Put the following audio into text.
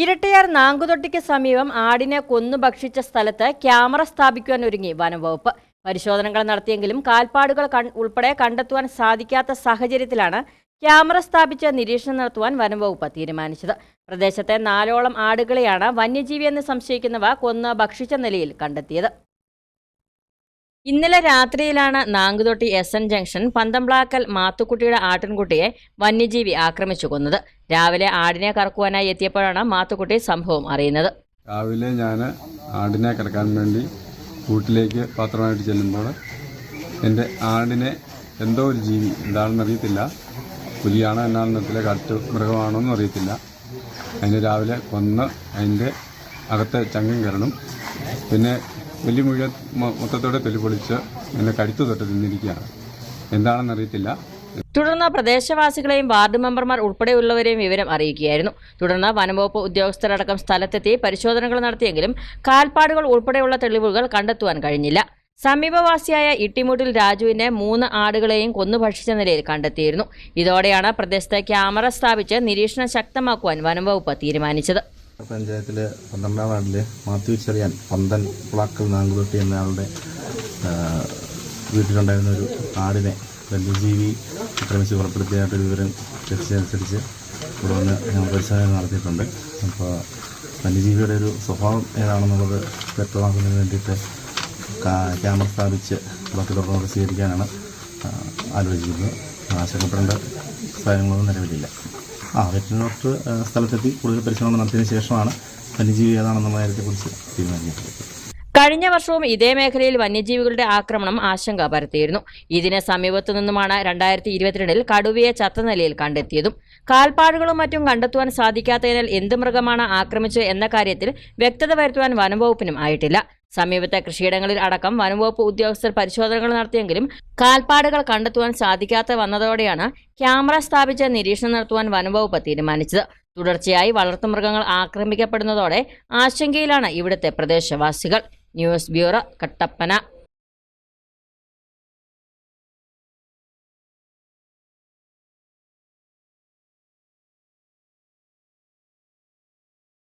ഇരട്ടയാർ നാങ്കുതൊട്ടിക്ക് സമീപം ആടിനെ കൊന്നു ഭക്ഷിച്ച സ്ഥലത്ത് ക്യാമറ സ്ഥാപിക്കുവാൻ ഒരുങ്ങി വനംവകുപ്പ്. പരിശോധനകൾ നടത്തിയെങ്കിലും കാൽപ്പാടുകൾ ഉൾപ്പെടെ കണ്ടെത്തുവാൻ സാധിക്കാത്ത സാഹചര്യത്തിലാണ് ക്യാമറ സ്ഥാപിച്ച് നിരീക്ഷണം നടത്തുവാൻ വനംവകുപ്പ് തീരുമാനിച്ചത്. പ്രദേശത്തെ നാലോളം ആടുകളെയാണ് വന്യജീവി എന്ന് സംശയിക്കുന്നവ കൊന്ന് ഭക്ഷിച്ച നിലയിൽ കണ്ടെത്തിയത്. ഇന്നലെ രാത്രിയിലാണ് Nankuthotti S N junction Panthamplackal മാത്തുക്കുട്ടിയുടെ ആട്ടിൻകുട്ടിയെ വന്യജീവി ആക്രമിച്ചു കൊന്നത്. രാവിലെ ആടിനെ കറക്കുവാനായി എത്തിയപ്പോഴാണ് മാത്തുക്കുട്ടി സംഭവം അറിയുന്നത്. രാവിലെ ഞാൻ ആടിനെ കിടക്കാൻ വേണ്ടി കൂട്ടിലേക്ക് പാത്രമായിട്ട് ചെല്ലുമ്പോൾ എന്റെ ആടിനെ എന്തോ ഒരു ജീവി എന്താണെന്ന് അറിയത്തില്ല. പുലിയാണോ എന്നാണെന്നത്തിലെ കാറ്റ് മൃഗമാണോ എന്നും അറിയത്തില്ല. അതിന് രാവിലെ കൊന്ന് അതിന്റെ അകത്തെ ചങ്ങം കയറണം. പിന്നെ വലിയ മുഴുവൻ മൊത്തത്തോടെ തൊലി പൊളിച്ച് എന്നെ കഴുത്തു തൊട്ട് തിന്നിരിക്കുകയാണ് എന്താണെന്ന് അറിയത്തില്ല തുടർന്ന് പ്രദേശവാസികളെയും വാർഡ് മെമ്പർമാർ ഉൾപ്പെടെയുള്ളവരെയും വിവരം അറിയിക്കുകയായിരുന്നു. തുടർന്ന് വനംവകുപ്പ് ഉദ്യോഗസ്ഥരടക്കം സ്ഥലത്തെത്തി പരിശോധനകൾ നടത്തിയെങ്കിലും കാൽപ്പാടുകൾ ഉൾപ്പെടെയുള്ള തെളിവുകൾ കണ്ടെത്തുവാൻ കഴിഞ്ഞില്ല. സമീപവാസിയായ ഇട്ടിമുട്ടിൽ രാജുവിനെ മൂന്ന് ആടുകളെയും കൊന്നു ഭക്ഷിച്ച നിലയിൽ കണ്ടെത്തിയിരുന്നു. ഇതോടെയാണ് പ്രദേശത്ത് ക്യാമറ സ്ഥാപിച്ച് നിരീക്ഷണം ശക്തമാക്കുവാൻ വനംവകുപ്പ് തീരുമാനിച്ചത്. പഞ്ചായത്തിലെ പന്ത്രണ്ടാം വാർഡിലെ മാത്യു ചെറിയാൻ പന്തൻ പ്ലാക്കൽ നാങ്കുതൊട്ടി എന്നയാളുടെ വീട്ടിലുണ്ടായിരുന്ന ഒരു ആടിനെ വന്യജീവി ആക്രമിച്ച് പുറപ്പെടുത്തിയതായിട്ടൊരു വിവരം ലഭിച്ചതനുസരിച്ച് ഇവിടെ വന്ന് ഞങ്ങൾ പരിശോധന നടത്തിയിട്ടുണ്ട്. അപ്പോൾ വന്യജീവിയുടെ ഒരു സ്വഭാവം ഏതാണെന്നുള്ളത് വ്യക്തമാക്കുന്നതിന് വേണ്ടിയിട്ട് ക്യാമറ സ്ഥാപിച്ച് ബാക്കി തുടർന്ന് സ്വീകരിക്കാനാണ് ആലോചിക്കുന്നത് ആശങ്കപ്പെടേണ്ട കാര്യങ്ങളൊന്നും നിലവിലില്ല. ആ വെറ്റിനറി ഡോക്ടർ സ്ഥലത്തെത്തി കൂടുതൽ പരിശോധന നടത്തിയതിനു ശേഷമാണ് വന്യജീവി ഏതാണെന്നുള്ള കാര്യത്തെക്കുറിച്ച് തീരുമാനിക്കുന്നത് കഴിഞ്ഞ വർഷവും ഇതേ മേഖലയിൽ വന്യജീവികളുടെ ആക്രമണം ആശങ്ക പരത്തിയിരുന്നു. ഇതിന് സമീപത്തു നിന്നുമാണ് രണ്ടായിരത്തി ഇരുപത്തിരണ്ടിൽ കടുവയെ ചത്ത നിലയിൽ കണ്ടെത്തിയതും. കാൽപ്പാടുകളും മറ്റും കണ്ടെത്തുവാൻ സാധിക്കാത്തതിനാൽ എന്ത് മൃഗമാണ് ആക്രമിച്ചത് എന്ന കാര്യത്തിൽ വ്യക്തത വരുത്തുവാൻ വനംവകുപ്പിനും ആയിട്ടില്ല. സമീപത്തെ കൃഷിയിടങ്ങളിൽ അടക്കം വനംവകുപ്പ് ഉദ്യോഗസ്ഥർ പരിശോധനകൾ നടത്തിയെങ്കിലും കാൽപ്പാടുകൾ കണ്ടെത്തുവാൻ സാധിക്കാത്ത വന്നതോടെയാണ് ക്യാമറ സ്ഥാപിച്ച് നിരീക്ഷണം നടത്തുവാൻ വനംവകുപ്പ് തീരുമാനിച്ചത്. തുടർച്ചയായി വളർത്തുമൃഗങ്ങൾ ആക്രമിക്കപ്പെടുന്നതോടെ ആശങ്കയിലാണ് ഇവിടുത്തെ പ്രദേശവാസികൾ. News bureau Kattappana.